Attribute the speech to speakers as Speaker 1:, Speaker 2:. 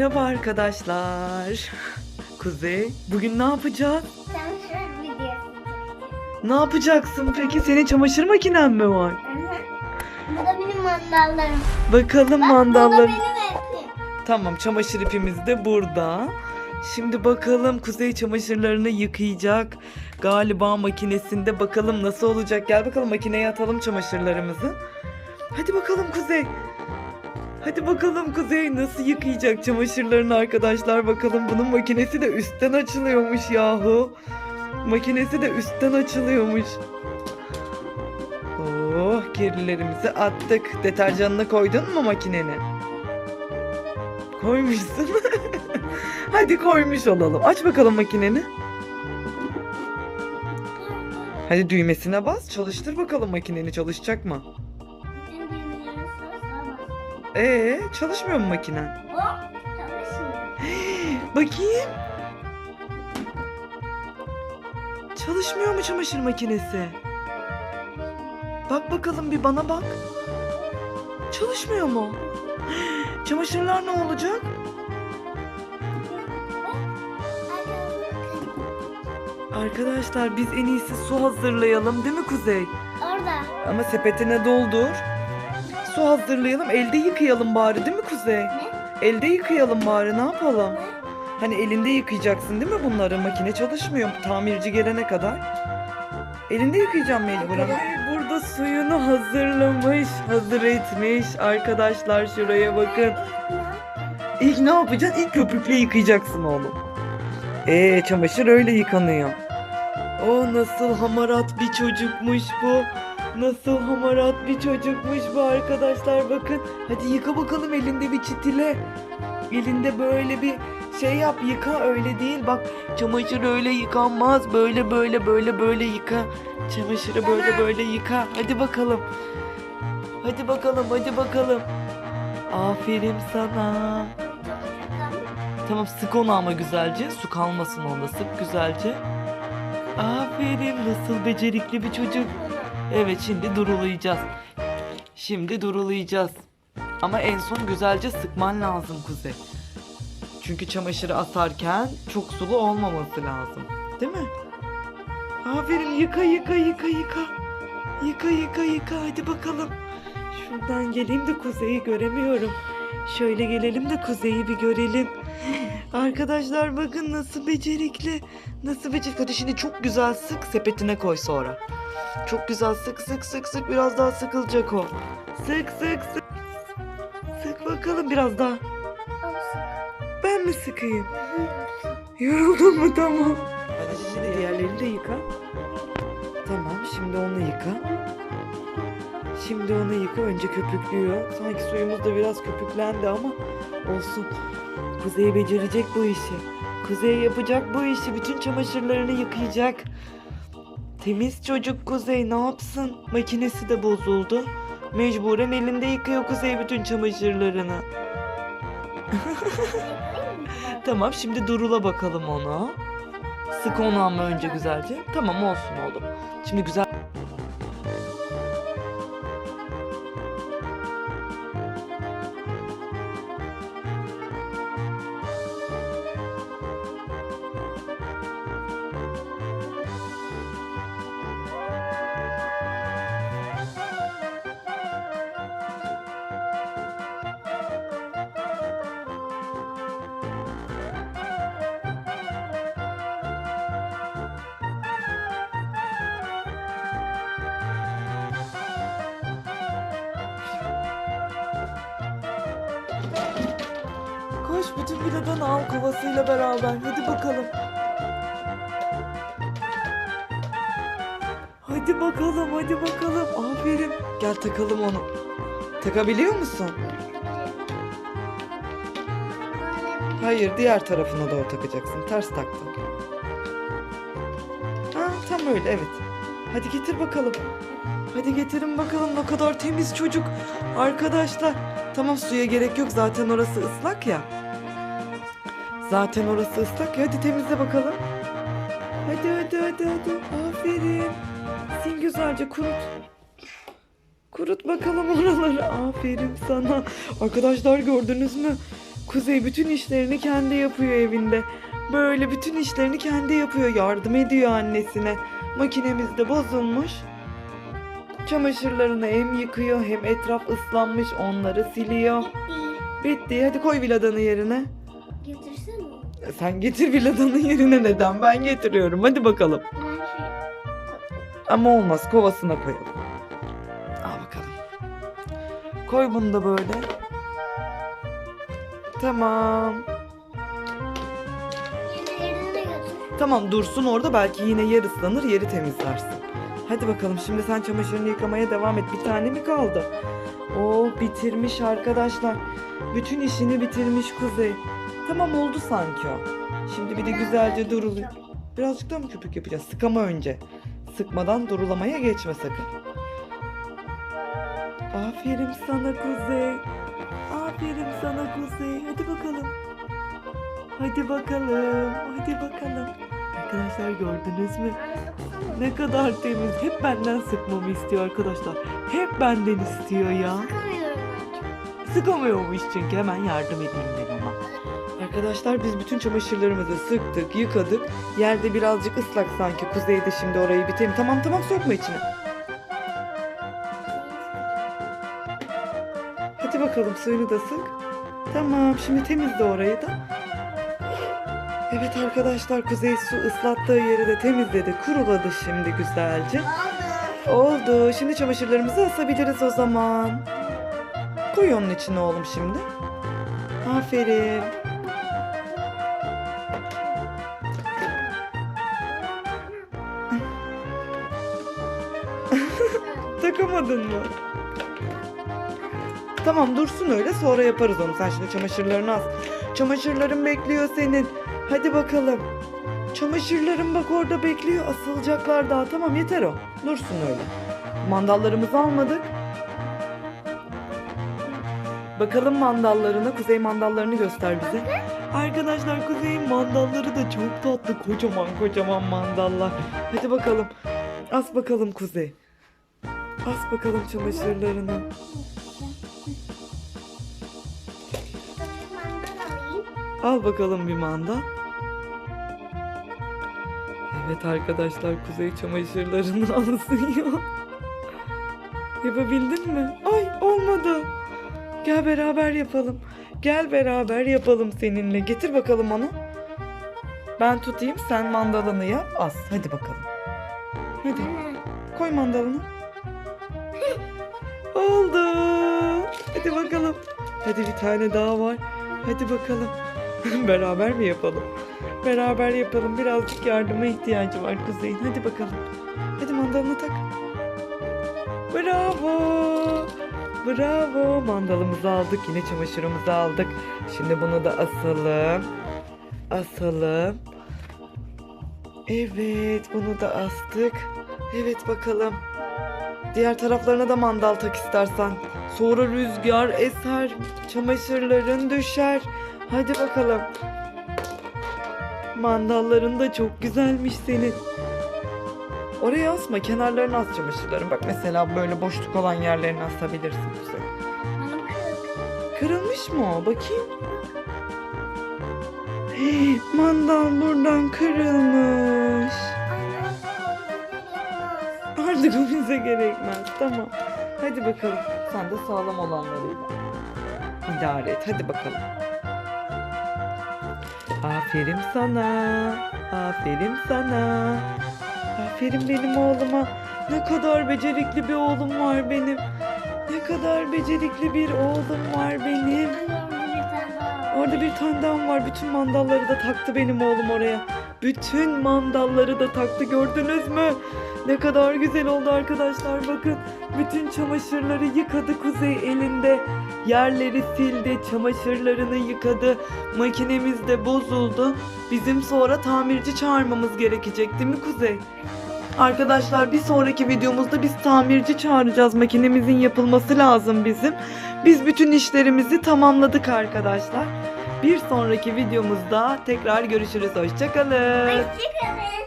Speaker 1: Merhaba arkadaşlar. Kuzey, bugün ne yapacağız?
Speaker 2: Çamaşır videosu.
Speaker 1: Ne yapacaksın peki? Senin çamaşır makinen mi var?
Speaker 2: Bu da benim mandallarım.
Speaker 1: Bakalım
Speaker 2: Bak bu da benim ipim.
Speaker 1: Tamam, çamaşır ipimiz de burada. Şimdi bakalım Kuzey çamaşırlarını yıkayacak. Galiba makinesinde bakalım nasıl olacak. Gel bakalım makineye atalım çamaşırlarımızı. Hadi bakalım Kuzey. Hadi bakalım Kuzey nasıl yıkayacak çamaşırlarını arkadaşlar. Bakalım bunun makinesi de üstten açılıyormuş yahu. Makinesi de üstten açılıyormuş. Oh kirlilerimizi attık. Deterjanını koydun mu makinene? Koymuşsun. Hadi koymuş olalım. Aç bakalım makineni. Hadi düğmesine bas. Çalıştır bakalım makineni. Çalışacak mı? Ee, çalışmıyor mu makinen?
Speaker 2: Hop çalışmıyor.
Speaker 1: Bakayım. Çalışmıyor mu çamaşır makinesi? Bak bakalım bir bana bak. Çalışmıyor mu? Çamaşırlar ne olacak? Arkadaşlar biz en iyisi su hazırlayalım değil mi Kuzey?
Speaker 2: Orada.
Speaker 1: Ama sepetine doldur. Su hazırlayalım elde yıkayalım bari değil mi Kuzey? Elde yıkayalım bari ne yapalım? Hani elinde yıkayacaksın değil mi bunları? Makine çalışmıyor tamirci gelene kadar. Elinde yıkayacağım mecburen. Burada suyunu hazırlamış, hazır etmiş. Arkadaşlar şuraya bakın. İlk ne yapacaksın? İlk köpükle yıkayacaksın oğlum. Ee çamaşır öyle yıkanıyor. O nasıl hamarat bir çocukmuş bu. Nasıl hamarat bir çocukmuş bu arkadaşlar bakın. Hadi yıka bakalım elinde bir çitile. Elinde böyle bir şey yap yıka öyle değil. Bak çamaşır öyle yıkanmaz. Böyle böyle böyle böyle yıka. Çamaşırı böyle böyle yıka. Hadi bakalım. Hadi bakalım hadi bakalım. Aferin sana. Tamam sık onu ama güzelce. Su kalmasın onda sık güzelce. Aferin nasıl becerikli bir çocuk. Evet şimdi durulayacağız. Şimdi durulayacağız. Ama en son güzelce sıkman lazım Kuzey. Çünkü çamaşırı asarken çok sulu olmaması lazım. Değil mi? Aferin yıka yıka yıka yıka. Yıka yıka yıka hadi bakalım. Şuradan geleyim de Kuzey'i göremiyorum. Şöyle gelelim de Kuzey'i bir görelim. Arkadaşlar bakın nasıl becerikli. Nasıl becerikli. Hadi şimdi çok güzel sık sepetine koy sonra. Çok güzel sık sık sık sık biraz daha sıkılacak o. Sık sık sık. Sık bakalım biraz daha. Ben mi sıkayım? Yoruldun mu tamam. Hadi şimdi diğerlerini de yıka. Tamam şimdi onu yıka. Şimdi onu yıka önce köpüklüyor. Sanki suyumuz da biraz köpüklendi ama olsun. Kuzey becerecek bu işi. Kuzey yapacak bu işi. Bütün çamaşırlarını yıkayacak. Temiz çocuk Kuzey ne yapsın? Makinesi de bozuldu. Mecburen elinde yıkıyor Kuzey bütün çamaşırlarını. Tamam şimdi durula bakalım onu. Sık onu ama önce güzelce. Tamam olsun oğlum. Şimdi güzel Koş bütün biladan al kovasıyla beraber. Hadi bakalım. Hadi bakalım, hadi bakalım. Aferin. Gel takalım onu. Takabiliyor musun? Hayır, diğer tarafına doğru takacaksın. Ters taktın. Ha, tam öyle, evet. Hadi getir bakalım. Hadi getirin bakalım ne kadar temiz çocuk. Arkadaşlar. Tamam suya gerek yok zaten orası ıslak ya. Zaten orası ıslak. Hadi temizle bakalım. Hadi hadi hadi hadi. Aferin. Sil güzelce kurut. Kurut bakalım oraları. Aferin sana. Arkadaşlar gördünüz mü? Kuzey bütün işlerini kendi yapıyor evinde. Böyle bütün işlerini kendi yapıyor. Yardım ediyor annesine. Makinemiz de bozulmuş. Çamaşırlarını hem yıkıyor hem etraf ıslanmış onları siliyor.
Speaker 2: Bitti.
Speaker 1: Hadi koy viladanı yerine. Sen getir viladanın yerine neden? Ben getiriyorum. Hadi bakalım. Ama olmaz. Kovasına koyalım. Al bakalım. Koy bunu da böyle. Tamam. Tamam dursun orada belki yine yer ıslanır yeri temizlersin. Hadi bakalım şimdi sen çamaşırını yıkamaya devam et. Bir tane mi kaldı? Oo bitirmiş arkadaşlar. Bütün işini bitirmiş Kuzey. Tamam oldu sanki o. Şimdi bir de güzelce duruluyor. Birazcık daha mı köpük yapacağız? Sıkama önce. Sıkmadan durulamaya geçme sakın. Aferin sana Kuzey. Aferin sana Kuzey. Hadi bakalım. Hadi bakalım. Hadi bakalım. Arkadaşlar gördünüz mü? Ne kadar temiz. Hep benden sıkmamı istiyor arkadaşlar. Hep benden istiyor ya. Sıkamıyormuş çünkü hemen yardım ona. Arkadaşlar biz bütün çamaşırlarımızı sıktık, yıkadık. Yerde birazcık ıslak sanki. Kuzeyde şimdi orayı bitelim. Tamam tamam sokma içine. Hadi bakalım suyunu da sık. Tamam şimdi temizle orayı da. Evet arkadaşlar Kuzey su ıslattığı yeri de temizledi. Kuruladı şimdi güzelce.
Speaker 2: Oldu.
Speaker 1: Şimdi çamaşırlarımızı asabiliriz o zaman. Koy onun içine oğlum şimdi. Aferin. Takamadın mı? Tamam dursun öyle sonra yaparız onu. Sen şimdi çamaşırlarını as. Çamaşırların bekliyor senin. Hadi bakalım. Çamaşırların bak orada bekliyor. Asılacaklar daha. Tamam yeter o. Dursun öyle. Mandallarımızı almadık. Bakalım mandallarına. Kuzey mandallarını göster bize. Arkadaşlar Kuzey'in mandalları da çok tatlı. Kocaman kocaman mandallar. Hadi bakalım. As bakalım Kuzey. As bakalım çamaşırlarını. Al bakalım bir manda. Evet arkadaşlar Kuzey çamaşırlarını alsıyor. Yapabildin mi? Ay olmadı. Gel beraber yapalım. Gel beraber yapalım seninle. Getir bakalım onu. Ben tutayım sen mandalını yap. As hadi bakalım. Hadi koy mandalını. Oldu. Hadi bakalım. Hadi bir tane daha var. Hadi bakalım. Beraber mi yapalım? Beraber yapalım. Birazcık yardıma ihtiyacı var Kuzey'in. Hadi bakalım. Hadi mandalını tak. Bravo. Bravo. Mandalımızı aldık. Yine çamaşırımızı aldık. Şimdi bunu da asalım. Asalım. Evet. Bunu da astık. Evet bakalım. Diğer taraflarına da mandal tak istersen. Sonra rüzgar eser, çamaşırların düşer. Hadi bakalım. Mandalların da çok güzelmiş senin. Oraya asma, kenarlarına as çamaşırların. Bak mesela böyle boşluk olan yerlerini asabilirsin
Speaker 2: kırık.
Speaker 1: Kırılmış mı o? Bakayım. Hey, mandal buradan kırılmış. Bize gerekmez. Tamam. Hadi bakalım. Sen de sağlam olanlarıyla idare et. Hadi bakalım. Aferin sana. Aferin sana. Aferin benim oğluma. Ne kadar becerikli bir oğlum var benim. Ne kadar becerikli bir oğlum var benim.
Speaker 2: Orada bir
Speaker 1: daha var. Bütün mandalları da taktı benim oğlum oraya. Bütün mandalları da taktı gördünüz mü? Ne kadar güzel oldu arkadaşlar bakın. Bütün çamaşırları yıkadı Kuzey elinde. Yerleri sildi, çamaşırlarını yıkadı. Makinemiz de bozuldu. Bizim sonra tamirci çağırmamız gerekecek değil mi Kuzey? Arkadaşlar bir sonraki videomuzda biz tamirci çağıracağız. Makinemizin yapılması lazım bizim. Biz bütün işlerimizi tamamladık arkadaşlar. Bir sonraki videomuzda tekrar görüşürüz. Hoşçakalın.
Speaker 2: Hoşçakalın.